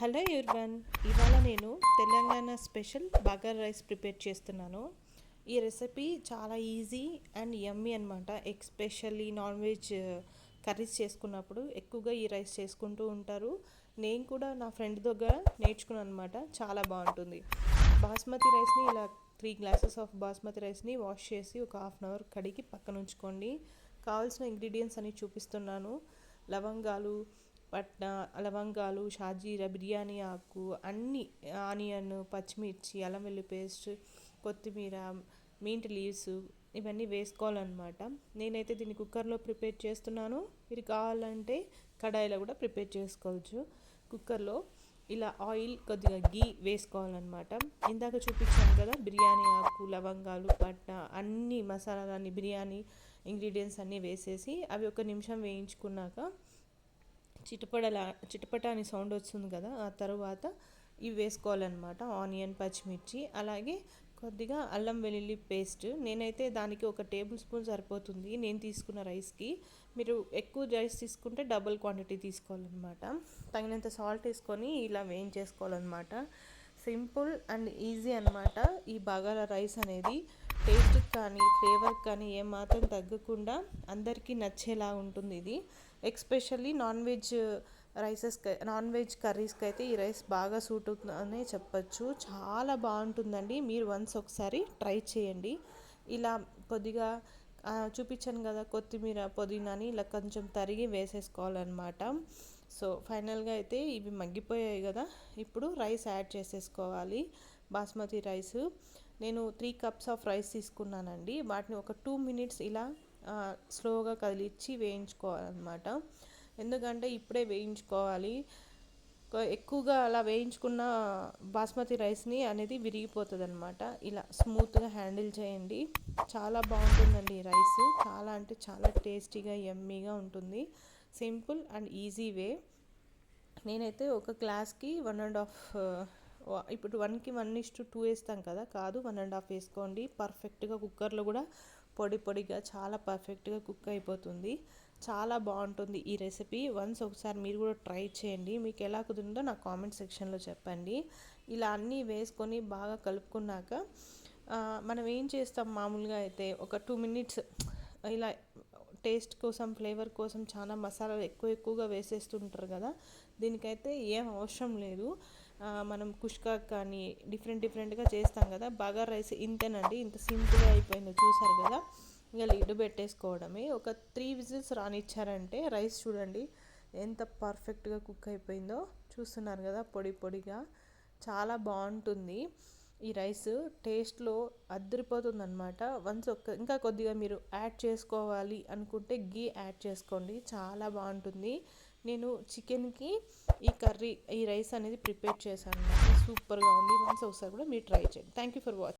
Hello everyone ఇవాళ నేను Telangana special bagara rice prepare చేస్తున్నాను. ఈ రెసిపీ చాలా ఈజీ అండ్ యమ్మీ అనమాట ఎక్స్పెషల్లీ నాన్ వెజ్ కర్రీస్ చేసుకున్నప్పుడు ఎక్కువగా ఈ రైస్ చేసుకుంటూ ఉంటారు. నేను కూడా నా ఫ్రెండ్ దగ్గర నేర్చుకున్నాను అనమాట చాలా బాగుంటుంది. బాస్మతి రైస్ని ఇలా త్రీ గ్లాసెస్ ఆఫ్ బాస్మతి రైస్ని వాష్ చేసి ఒక హాఫ్ అన్ అవర్ కడిగి పక్కన ఉంచుకోండి. కావాల్సిన ఇంగ్రీడియంట్స్ అని చూపిస్తున్నాను. లవంగాలు పట్న లవంగాలు షాజీరా బిర్యానీ ఆకు అన్ని ఆనియన్ పచ్చిమిర్చి అల్లం వెల్లి పేస్ట్ కొత్తిమీర మీంట్ లీవ్స్ ఇవన్నీ వేసుకోవాలన్నమాట. నేనైతే దీన్ని కుక్కర్లో ప్రిపేర్ చేస్తున్నాను. మీరు కావాలంటే కడాయిలో కూడా ప్రిపేర్ చేసుకోవచ్చు. కుక్కర్లో ఇలా ఆయిల్ కొద్దిగా గీ వేసుకోవాలన్నమాట. ఇందాక చూపించాను కదా బిర్యానీ ఆకు లవంగాలు పట్ట అన్ని మసాలాలన్నీ బిర్యానీ ఇంగ్రీడియంట్స్ అన్నీ వేసేసి అవి ఒక నిమిషం వేయించుకున్నాక చిటపడలా చిటపట అని సౌండ్ వస్తుంది కదా ఆ తర్వాత ఇవి వేసుకోవాలన్నమాట. ఆనియన్ పచ్చిమిర్చి అలాగే కొద్దిగా అల్లం వెల్లుల్లి పేస్ట్. నేనైతే దానికి ఒక టేబుల్ స్పూన్ సరిపోతుంది. నేను తీసుకున్న రైస్కి మీరు ఎక్కువ రైస్ తీసుకుంటే డబుల్ క్వాంటిటీ తీసుకోవాలన్నమాట. తగినంత సాల్ట్ వేసుకొని ఇలా వేయించేసుకోవాలన్నమాట. సింపుల్ అండ్ ఈజీ అనమాట ఈ బగారా రైస్ అనేది. టేస్ట్కి కానీ ఫ్లేవర్కి కానీ ఏమాత్రం తగ్గకుండా అందరికీ నచ్చేలా ఉంటుంది ఇది. Especially non veg rices non veg కర్రీస్కి అయితే ఈ రైస్ బాగా సూట్ అవుతుందనే చెప్పచ్చు. చాలా బాగుంటుందండి. మీరు వన్స్ ఒకసారి ట్రై చేయండి. ఇలా కొద్దిగా చూపించాను కదా కొత్తిమీర పుదీనాని ఇలా కొంచెం తరిగి వేసేసుకోవాలన్నమాట. సో ఫైనల్గా అయితే ఇవి మగ్గిపోయాయి కదా ఇప్పుడు రైస్ యాడ్ చేసేసుకోవాలి. బాస్మతి రైస్. నేను త్రీ కప్స్ ఆఫ్ రైస్ తీసుకున్నానండి. వాటిని ఒక టూ మినిట్స్ ఇలా స్లోగా కదిలిచ్చి వేయించుకోవాలన్నమాట. ఎందుకంటే ఇప్పుడే వేయించుకోవాలి. ఎక్కువగా అలా వేయించుకున్న బాస్మతి రైస్ని అనేది విరిగిపోతుంది అనమాట ఇలా స్మూత్గా హ్యాండిల్ చేయండి. చాలా బాగుంటుందండి ఈ రైస్ చాలా అంటే చాలా టేస్టీగా ఎమ్మీగా ఉంటుంది. సింపుల్ అండ్ ఈజీ వే నేనైతే ఒక గ్లాస్కి వన్ అండ్ హాఫ్ ఇప్పుడు వన్కి వన్ టు టూ వేస్తాం కదా కాదు వన్ అండ్ హాఫ్ వేసుకోండి. పర్ఫెక్ట్గా కుక్కర్లో కూడా పొడి పొడిగా చాలా పర్ఫెక్ట్గా కుక్ అయిపోతుంది. చాలా బాగుంటుంది ఈ రెసిపీ. వన్స్ ఒకసారి మీరు కూడా ట్రై చేయండి. మీకు ఎలా కుదిరిందో నా కామెంట్ సెక్షన్లో చెప్పండి. ఇలా అన్నీ వేసుకొని బాగా కలుపుకున్నాక మనం ఏం చేస్తాం మామూలుగా అయితే ఒక టూ మినిట్స్ ఇలా టేస్ట్ కోసం ఫ్లేవర్ కోసం చాలా మసాలాలు ఎక్కువ ఎక్కువగా వేసేస్తుంటారు కదా దీనికైతే ఏం అవసరం లేదు. మనం కుష్కా కానీ డిఫరెంట్ డిఫరెంట్గా చేస్తాం కదా. బాగా రైస్ ఇంతేనండి. ఇంత సింపుల్గా అయిపోయిందో. చూసారు కదా? ఇంకా లిడ్ పెట్టేసుకోవడమే. ఒక త్రీ విజిల్స్ రానిచ్చారంటే రైస్ చూడండి ఎంత పర్ఫెక్ట్గా కుక్ అయిపోయిందో. చూస్తున్నారు కదా పొడి పొడిగా. చాలా బాగుంటుంది ఈ రైస్. టేస్ట్లో అద్దరిపోతుంది అనమాట వన్స్ ఒక ఇంకా కొద్దిగా మీరు యాడ్ చేసుకోవాలి అనుకుంటే గీ యాడ్ చేసుకోండి. చాలా బాగుంటుంది. నేను చికెన్కి ఈ కర్రీ ఈ రైస్ అనేది ప్రిపేర్ చేశాను. సూపర్గా ఉంది. వన్స్ ఒకసారి కూడా మీరు ట్రై చేయండి. Thank you for watching